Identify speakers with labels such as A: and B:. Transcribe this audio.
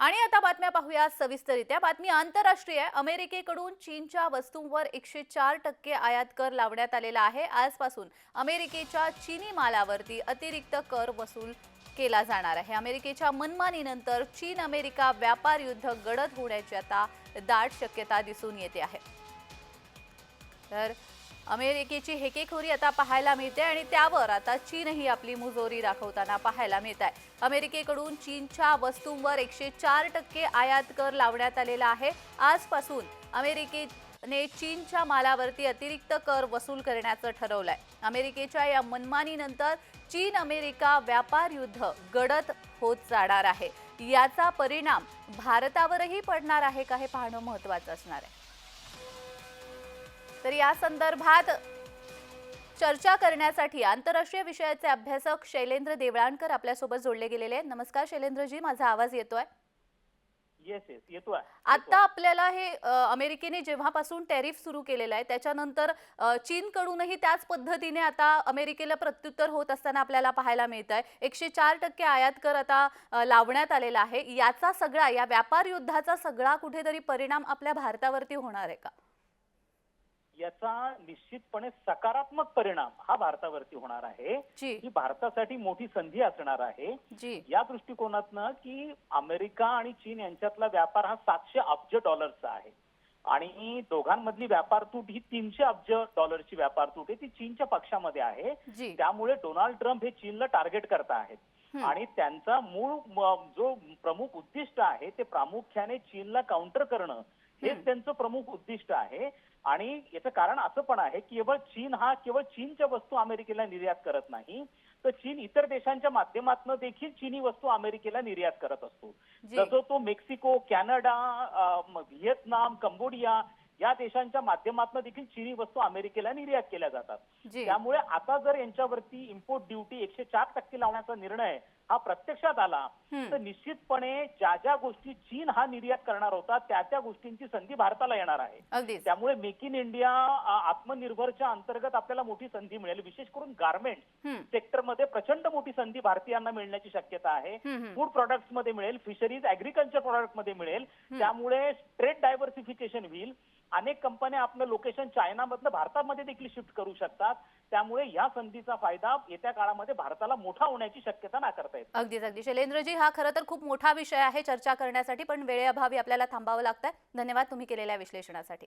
A: आणि आता बातम्या पाहूया सविस्तरित्या बातमी आंतरराष्ट्रीय आहे. अमेरिकेकडून चीनच्या वस्तूंवर एकशे चार टक्के आयात कर लावण्यात आलेला आहे. आजपासून अमेरिकेच्या चीनी मालावरती अतिरिक्त कर वसूल केला जाणार आहे. अमेरिकेच्या मनमानीनंतर चीन अमेरिका व्यापार युद्ध गडद होण्याची आता दाट शक्यता दिसून येते आहे. तर अमेरिकेची हेकेखोरी आता पाहायला मिळते आणि त्यावर आता चीनही आपली मुजोरी दाखवताना पाहायला मिळत आहे. अमेरिकेकडून चीनच्या वस्तूंवर एकशे चार टक्के आयात कर लावण्यात आलेला आहे. आजपासून अमेरिकेने चीनच्या मालावरती अतिरिक्त कर वसूल करण्याचं ठरवलंय. अमेरिकेच्या या मनमानीनंतर चीन अमेरिका व्यापार युद्ध गडद होत जाणार आहे. याचा परिणाम भारतावरही पडणार आहे का हे पाहणं महत्वाचं असणार आहे. तर या संदर्भात चर्चा करण्यासाठी आंतरराष्ट्रीय विषयाचे अभ्यासक शैलेंद्र देवळाणकर आपल्यासोबत जोडले गेलेले आहेत. नमस्कार शैलेंद्रजी माझा आवाज येतोय?
B: येस येस येतो
A: आता आपल्याला हे अमेरिकेने जेव्हापासून टॅरिफ सुरू केलेलं आहे त्याच्यानंतर चीनकडूनही त्याच पद्धतीने आता अमेरिकेला प्रत्युत्तर होत असताना आपल्याला पाहायला मिळत आहे एकशे चार टक्के आयात कर आता लावण्यात आलेला आहे. याचा सगळा या व्यापार युद्धाचा सगळा कुठेतरी परिणाम आपल्या भारतावरती होणार आहे का?
B: याचा निश्चितपणे सकारात्मक परिणाम हा भारतावरती होणार आहे. ही भारतासाठी मोठी संधी असणार आहे. या दृष्टिकोनातनं की अमेरिका आणि चीन यांच्यातला व्यापार हा सातशे अब्ज डॉलरचा आहे. आणि दोघांमधली व्यापार तूट ही तीनशे अब्ज डॉलरची व्यापार तूट आहे. ती चीनच्या पक्षामध्ये आहे. त्यामुळे डोनाल्ड ट्रम्प हे चीनला टार्गेट करत आहेत. आणि त्यांचा मूळ जो प्रमुख उद्दिष्ट आहे ते प्रामुख्याने चीनला काउंटर करणं. हेच त्यांचं प्रमुख उद्दिष्ट आहे. आणि याचं कारण असं पण आहे की केवळ चीन हा केवळ चीनच्या वस्तू अमेरिकेला निर्यात करत नाही. तर चीन इतर देशांच्या माध्यमातून देखील चीनी वस्तू अमेरिकेला निर्यात करत असतो. जसं तो मेक्सिको कॅनडा व्हिएतनाम कंबोडिया या देशांच्या माध्यमातून देखील चीनी वस्तू अमेरिकेला निर्यात केल्या जातात. त्यामुळे आता जर यांच्यावरती इम्पोर्ट ड्युटी एकशे चार टक्के लावण्याचा निर्णय हा प्रत्यक्षात आला. तर निश्चितपणे ज्या ज्या गोष्टी चीन हा निर्यात करणार होता त्या त्या गोष्टींची संधी भारताला येणार आहे. त्यामुळे मेक इन इंडिया आत्मनिर्भरच्या अंतर्गत आपल्याला मोठी संधी मिळेल. विशेष करून गार्मेंट. सेक्टरमध्ये प्रचंड मोठी संधी भारतीयांना मिळण्याची शक्यता आहे. फूड प्रॉडक्ट्समध्ये मिळेल फिशरीज अॅग्रिकल्चर प्रॉडक्टमध्ये मिळेल. त्यामुळे ट्रेड डायव्हर्सिफिकेशन होईल. अनेक कंपन्या आपलं लोकेशन चायनामधनं भारतामध्ये देखील शिफ्ट करू शकतात. त्यामुळे या संधीचा फायदा येत्या काळामध्ये भारताला मोठा होण्याची शक्यता नाकारता येते.
A: अगदीच अगदी शैलेंद्रजी हा खरं तर खूप मोठा विषय आहे चर्चा करण्यासाठी पण वेळेअभावी आपल्याला थांबावं लागतंय. धन्यवाद तुम्ही केलेल्या विश्लेषणासाठी.